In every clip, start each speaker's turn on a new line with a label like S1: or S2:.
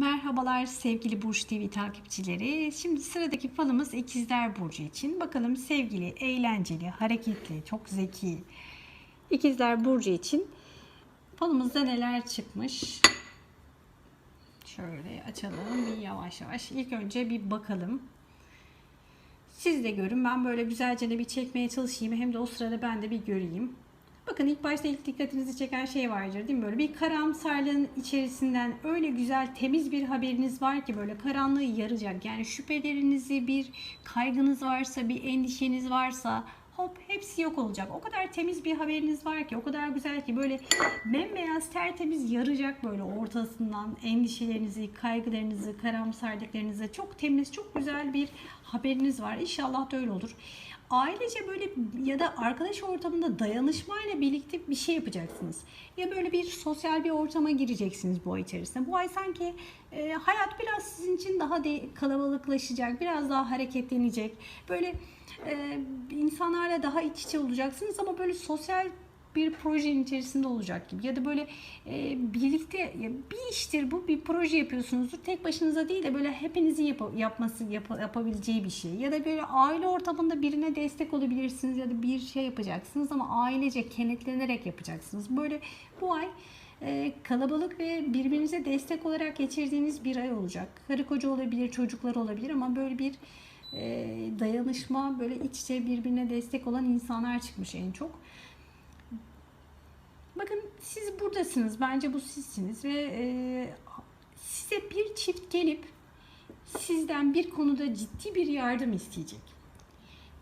S1: Merhabalar sevgili Burç TV takipçileri. Şimdi sıradaki falımız İkizler Burcu için. Bakalım sevgili, eğlenceli, hareketli, çok zeki İkizler Burcu için falımızda neler çıkmış? Şöyle açalım bir yavaş yavaş. İlk önce bir bakalım. Siz de görün. Ben böyle güzelce de bir çekmeye çalışayım. Hem de o sırada ben de bir göreyim. Bakın ilk başta ilk dikkatinizi çeken şey vardır değil mi? Böyle bir karamsarlığın içerisinden öyle güzel temiz bir haberiniz var ki böyle karanlığı yaracak. Yani şüphelerinizi bir kaygınız varsa bir endişeniz varsa hop hepsi yok olacak. O kadar temiz bir haberiniz var ki o kadar güzel ki böyle bembeyaz tertemiz yaracak böyle ortasından endişelerinizi, kaygılarınızı, karamsarlıklarınızı çok temiz, çok güzel bir haberiniz var. İnşallah da öyle olur. Ailece böyle ya da arkadaş ortamında dayanışmayla birlikte bir şey yapacaksınız. Ya böyle bir sosyal bir ortama gireceksiniz bu ay içerisinde. Bu ay sanki e, hayat biraz sizin için daha de kalabalıklaşacak, biraz daha hareketlenecek. Böyle e, insanlarla daha iç içe olacaksınız ama böyle sosyal bir projenin içerisinde olacak gibi. Ya da böyle e, birlikte bir iştir bu bir proje yapıyorsunuzdur. Tek başınıza değil de böyle hepinizin yap- yapması yap- yapabileceği bir şey. Ya da böyle aile ortamında birine destek olabilirsiniz ya da bir şey yapacaksınız ama ailece kenetlenerek yapacaksınız. Böyle bu ay e, kalabalık ve birbirinize destek olarak geçirdiğiniz bir ay olacak. Karı koca olabilir çocuklar olabilir ama böyle bir e, dayanışma böyle iç içe birbirine destek olan insanlar çıkmış en çok. Bakın siz buradasınız. Bence bu sizsiniz ve e, size bir çift gelip sizden bir konuda ciddi bir yardım isteyecek.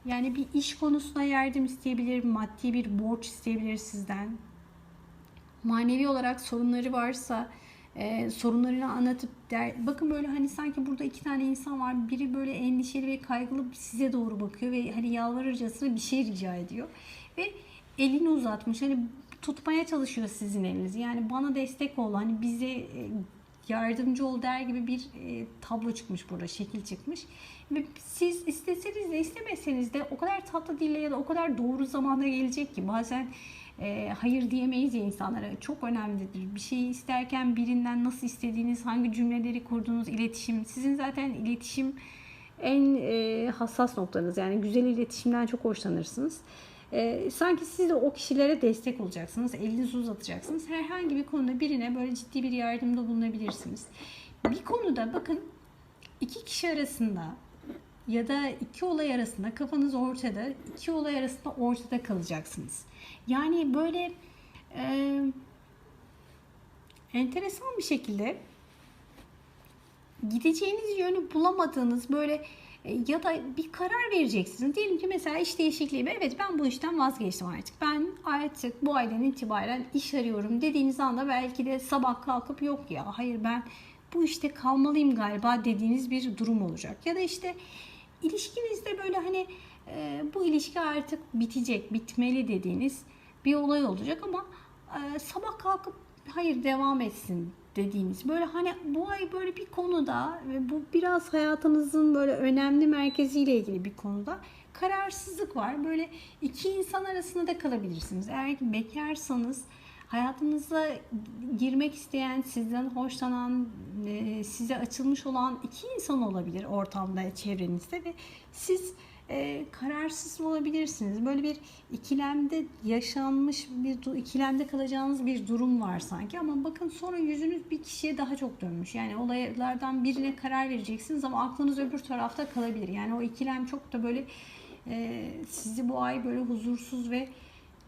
S1: Yani bir iş konusuna yardım isteyebilir, maddi bir borç isteyebilir sizden. Manevi olarak sorunları varsa e, sorunlarını anlatıp der, bakın böyle hani sanki burada iki tane insan var. Biri böyle endişeli ve kaygılı size doğru bakıyor ve hani yalvarırcasına bir şey rica ediyor. Ve elini uzatmış. Hani tutmaya çalışıyor sizin elinizi. Yani bana destek ol, hani bize e, yardımcı ol der gibi bir e, tablo çıkmış burada, şekil çıkmış. Ve siz isteseniz de istemeseniz de o kadar tatlı dille ya da o kadar doğru zamanda gelecek ki bazen e, hayır diyemeyiz ya insanlara. Çok önemlidir. Bir şeyi isterken birinden nasıl istediğiniz, hangi cümleleri kurduğunuz iletişim. Sizin zaten iletişim en e, hassas noktanız. Yani güzel iletişimden çok hoşlanırsınız. Ee, sanki siz de o kişilere destek olacaksınız, elinizi uzatacaksınız. Herhangi bir konuda birine böyle ciddi bir yardımda bulunabilirsiniz. Bir konuda bakın iki kişi arasında ya da iki olay arasında kafanız ortada, iki olay arasında ortada kalacaksınız. Yani böyle e, enteresan bir şekilde gideceğiniz yönü bulamadığınız böyle e, ya da bir karar vereceksiniz. Diyelim ki mesela iş değişikliği. Evet ben bu işten vazgeçtim artık. Ben artık bu aydan itibaren iş arıyorum dediğiniz anda belki de sabah kalkıp yok ya hayır ben bu işte kalmalıyım galiba dediğiniz bir durum olacak. Ya da işte ilişkinizde böyle hani e, bu ilişki artık bitecek, bitmeli dediğiniz bir olay olacak ama e, sabah kalkıp hayır devam etsin dediğiniz böyle hani bu ay böyle bir konuda ve bu biraz hayatınızın böyle önemli merkeziyle ilgili bir konuda kararsızlık var. Böyle iki insan arasında da kalabilirsiniz. Eğer ki bekarsanız hayatınıza girmek isteyen, sizden hoşlanan, e, size açılmış olan iki insan olabilir ortamda, çevrenizde ve siz e, kararsız olabilirsiniz. Böyle bir ikilemde yaşanmış bir ikilemde kalacağınız bir durum var sanki ama bakın sonra yüzünüz bir kişiye daha çok dönmüş. Yani olaylardan birine karar vereceksiniz ama aklınız öbür tarafta kalabilir. Yani o ikilem çok da böyle e, sizi bu ay böyle huzursuz ve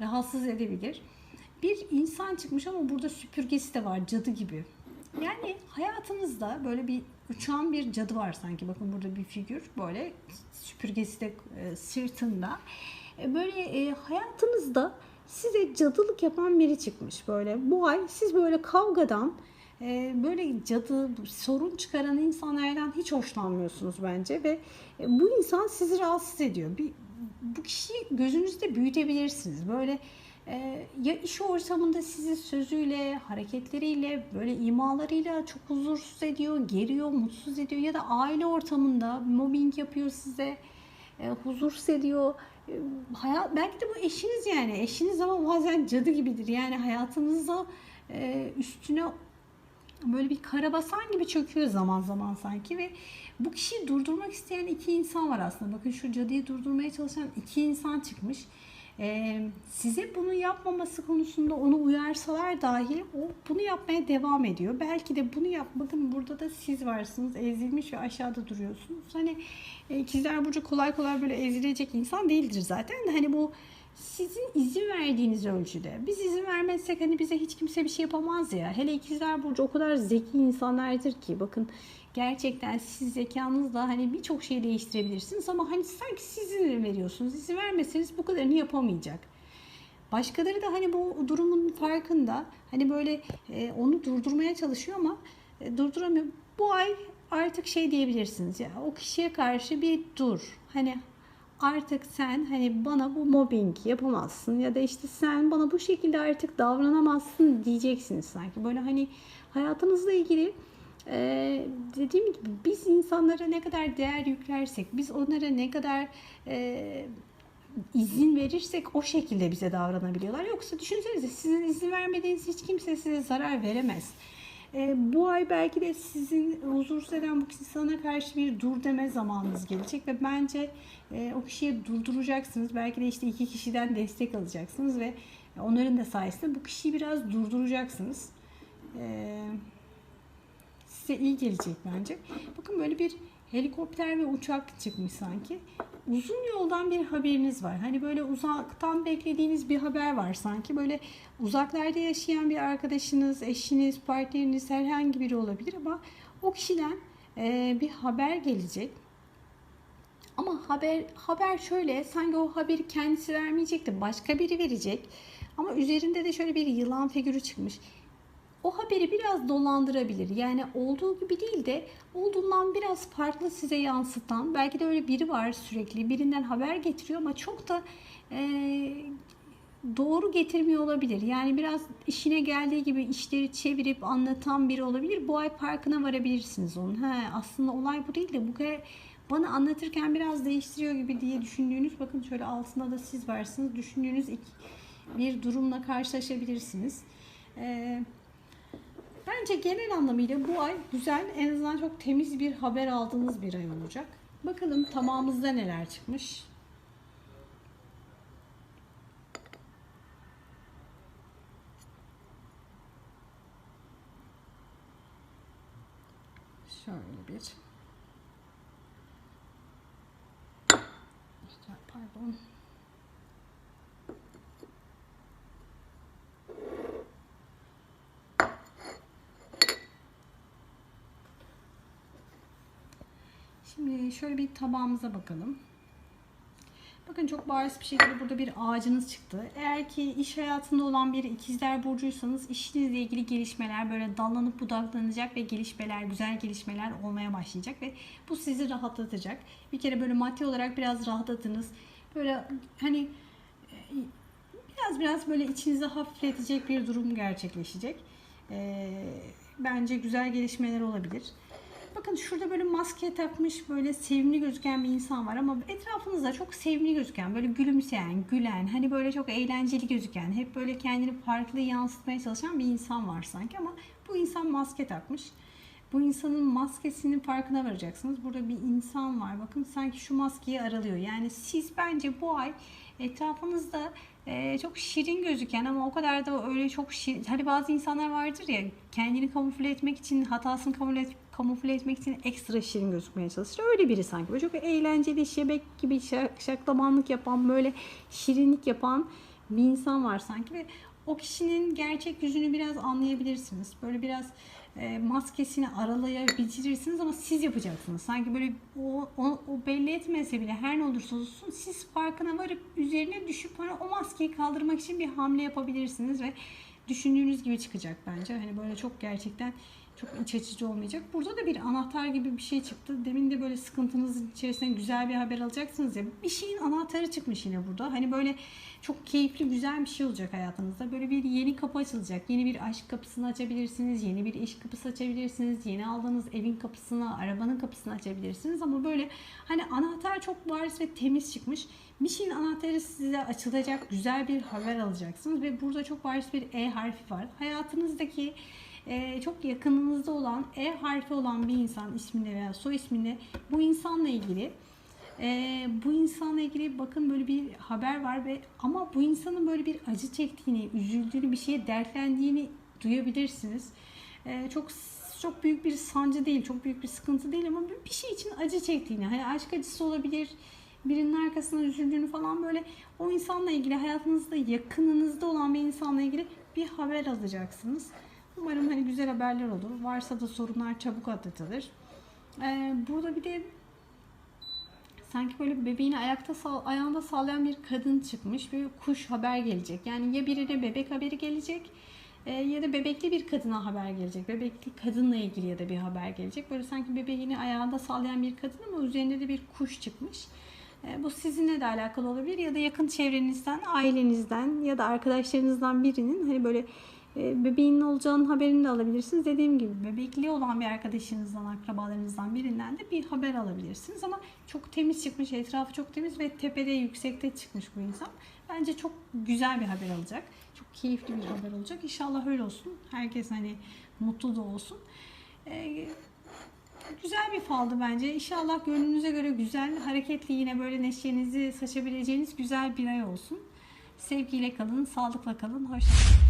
S1: rahatsız edebilir. Bir insan çıkmış ama burada süpürgesi de var cadı gibi. Yani hayatınızda böyle bir uçan bir cadı var sanki. Bakın burada bir figür böyle süpürgesi de e, sırtında. E, böyle e, hayatınızda size cadılık yapan biri çıkmış böyle. Bu ay siz böyle kavgadan e, böyle cadı, sorun çıkaran insanlardan hiç hoşlanmıyorsunuz bence ve e, bu insan sizi rahatsız ediyor. Bir, bu kişiyi gözünüzde büyütebilirsiniz. Böyle ya iş ortamında sizi sözüyle, hareketleriyle, böyle imalarıyla çok huzursuz ediyor, geriyor, mutsuz ediyor ya da aile ortamında mobbing yapıyor size, e, huzursuz ediyor. E, hayat, belki de bu eşiniz yani. Eşiniz ama bazen cadı gibidir. Yani hayatınızda e, üstüne böyle bir karabasan gibi çöküyor zaman zaman sanki ve bu kişiyi durdurmak isteyen iki insan var aslında. Bakın şu cadıyı durdurmaya çalışan iki insan çıkmış. Ee, size bunu yapmaması konusunda onu uyarsalar dahi o bunu yapmaya devam ediyor. Belki de bunu yap. Bakın burada da siz varsınız. Ezilmiş ve aşağıda duruyorsunuz. Hani e, ikizler burcu kolay kolay böyle ezilecek insan değildir zaten. Hani bu sizin izin verdiğiniz ölçüde. Biz izin vermezsek hani bize hiç kimse bir şey yapamaz ya. Hele ikizler burcu o kadar zeki insanlardır ki bakın gerçekten siz zekanızla hani birçok şeyi değiştirebilirsiniz ama hani sanki siz izin veriyorsunuz. İzin vermeseniz bu kadarını yapamayacak. Başkaları da hani bu durumun farkında. Hani böyle e, onu durdurmaya çalışıyor ama e, durduramıyor. Bu ay artık şey diyebilirsiniz ya o kişiye karşı bir dur. Hani artık sen hani bana bu mobbing yapamazsın ya da işte sen bana bu şekilde artık davranamazsın diyeceksiniz sanki. Böyle hani hayatınızla ilgili ee, dediğim gibi biz insanlara ne kadar değer yüklersek, biz onlara ne kadar e, izin verirsek o şekilde bize davranabiliyorlar. Yoksa düşünsenize sizin izin vermediğiniz hiç kimse size zarar veremez. E, bu ay belki de sizin huzursuz eden bu insana karşı bir dur deme zamanınız gelecek ve bence e, o kişiyi durduracaksınız. Belki de işte iki kişiden destek alacaksınız ve onların da sayesinde bu kişiyi biraz durduracaksınız. Eee size iyi gelecek bence. Bakın böyle bir helikopter ve uçak çıkmış sanki. Uzun yoldan bir haberiniz var. Hani böyle uzaktan beklediğiniz bir haber var sanki. Böyle uzaklarda yaşayan bir arkadaşınız, eşiniz, partneriniz herhangi biri olabilir ama o kişiden e, bir haber gelecek. Ama haber haber şöyle sanki o haberi kendisi vermeyecek de başka biri verecek. Ama üzerinde de şöyle bir yılan figürü çıkmış o haberi biraz dolandırabilir. Yani olduğu gibi değil de olduğundan biraz farklı size yansıtan, belki de öyle biri var sürekli birinden haber getiriyor ama çok da e, doğru getirmiyor olabilir. Yani biraz işine geldiği gibi işleri çevirip anlatan biri olabilir. Bu ay farkına varabilirsiniz onun. He, aslında olay bu değil de bu bana anlatırken biraz değiştiriyor gibi diye düşündüğünüz bakın şöyle altında da siz varsınız. Düşündüğünüz bir durumla karşılaşabilirsiniz. Eee Bence genel anlamıyla bu ay güzel, en azından çok temiz bir haber aldığınız bir ay olacak. Bakalım tamamımızda neler çıkmış. Şöyle bir. Pardon. Şimdi şöyle bir tabağımıza bakalım. Bakın çok bariz bir şekilde burada bir ağacınız çıktı. Eğer ki iş hayatında olan bir ikizler burcuysanız işinizle ilgili gelişmeler böyle dallanıp budaklanacak ve gelişmeler, güzel gelişmeler olmaya başlayacak ve bu sizi rahatlatacak. Bir kere böyle maddi olarak biraz rahatladınız. Böyle hani biraz biraz böyle içinizi hafifletecek bir durum gerçekleşecek. Ee, bence güzel gelişmeler olabilir. Bakın şurada böyle maske takmış böyle sevimli gözüken bir insan var ama etrafınızda çok sevimli gözüken, böyle gülümseyen, gülen, hani böyle çok eğlenceli gözüken, hep böyle kendini farklı yansıtmaya çalışan bir insan var sanki ama bu insan maske takmış. Bu insanın maskesinin farkına varacaksınız. Burada bir insan var. Bakın sanki şu maskeyi aralıyor. Yani siz bence bu ay etrafınızda e, çok şirin gözüken ama o kadar da öyle çok şirin. Hani bazı insanlar vardır ya kendini kamufle etmek için hatasını kamufle, kamufle etmek için ekstra şirin gözükmeye çalışır. Öyle biri sanki. Böyle çok eğlenceli, şebek gibi şak, şaklamanlık yapan, böyle şirinlik yapan bir insan var sanki ve o kişinin gerçek yüzünü biraz anlayabilirsiniz. Böyle biraz maskesini aralayabilirsiniz ama siz yapacaksınız. Sanki böyle o, o, o belli etmese bile her ne olursa olsun siz farkına varıp üzerine düşüp hani o maskeyi kaldırmak için bir hamle yapabilirsiniz ve düşündüğünüz gibi çıkacak bence. Hani böyle çok gerçekten çok iç açıcı olmayacak. Burada da bir anahtar gibi bir şey çıktı. Demin de böyle sıkıntınızın içerisinde güzel bir haber alacaksınız ya. Bir şeyin anahtarı çıkmış yine burada. Hani böyle çok keyifli, güzel bir şey olacak hayatınızda. Böyle bir yeni kapı açılacak. Yeni bir aşk kapısını açabilirsiniz. Yeni bir iş kapısı açabilirsiniz. Yeni aldığınız evin kapısını, arabanın kapısını açabilirsiniz. Ama böyle hani anahtar çok bariz ve temiz çıkmış. Bir şeyin anahtarı size açılacak. Güzel bir haber alacaksınız. Ve burada çok bariz bir E harfi var. Hayatınızdaki e, çok yakınınızda olan E harfi olan bir insan isminde veya soy isminde bu insanla ilgili e, bu insanla ilgili bakın böyle bir haber var ve ama bu insanın böyle bir acı çektiğini, üzüldüğünü, bir şeye dertlendiğini duyabilirsiniz. E, çok çok büyük bir sancı değil, çok büyük bir sıkıntı değil ama bir şey için acı çektiğini, hani aşk acısı olabilir, birinin arkasından üzüldüğünü falan böyle o insanla ilgili hayatınızda yakınınızda olan bir insanla ilgili bir haber alacaksınız. Umarım hani güzel haberler olur. Varsa da sorunlar çabuk atlatılır. Ee, burada bir de sanki böyle bebeğini ayakta sal, ayağında sallayan bir kadın çıkmış. Bir kuş haber gelecek. Yani ya birine bebek haberi gelecek e, ya da bebekli bir kadına haber gelecek. Bebekli kadınla ilgili ya da bir haber gelecek. Böyle sanki bebeğini ayağında sallayan bir kadın ama üzerinde de bir kuş çıkmış. E, bu sizinle de alakalı olabilir ya da yakın çevrenizden, ailenizden ya da arkadaşlarınızdan birinin hani böyle bebeğinin olacağının haberini de alabilirsiniz. Dediğim gibi bebekli olan bir arkadaşınızdan, akrabalarınızdan birinden de bir haber alabilirsiniz. Ama çok temiz çıkmış, etrafı çok temiz ve tepede, yüksekte çıkmış bu insan. Bence çok güzel bir haber alacak. Çok keyifli bir haber olacak. İnşallah öyle olsun. Herkes hani mutlu da olsun. E, güzel bir faldı bence. İnşallah gönlünüze göre güzel, hareketli yine böyle neşenizi saçabileceğiniz güzel bir ay olsun. Sevgiyle kalın, sağlıkla kalın. Hoşçakalın.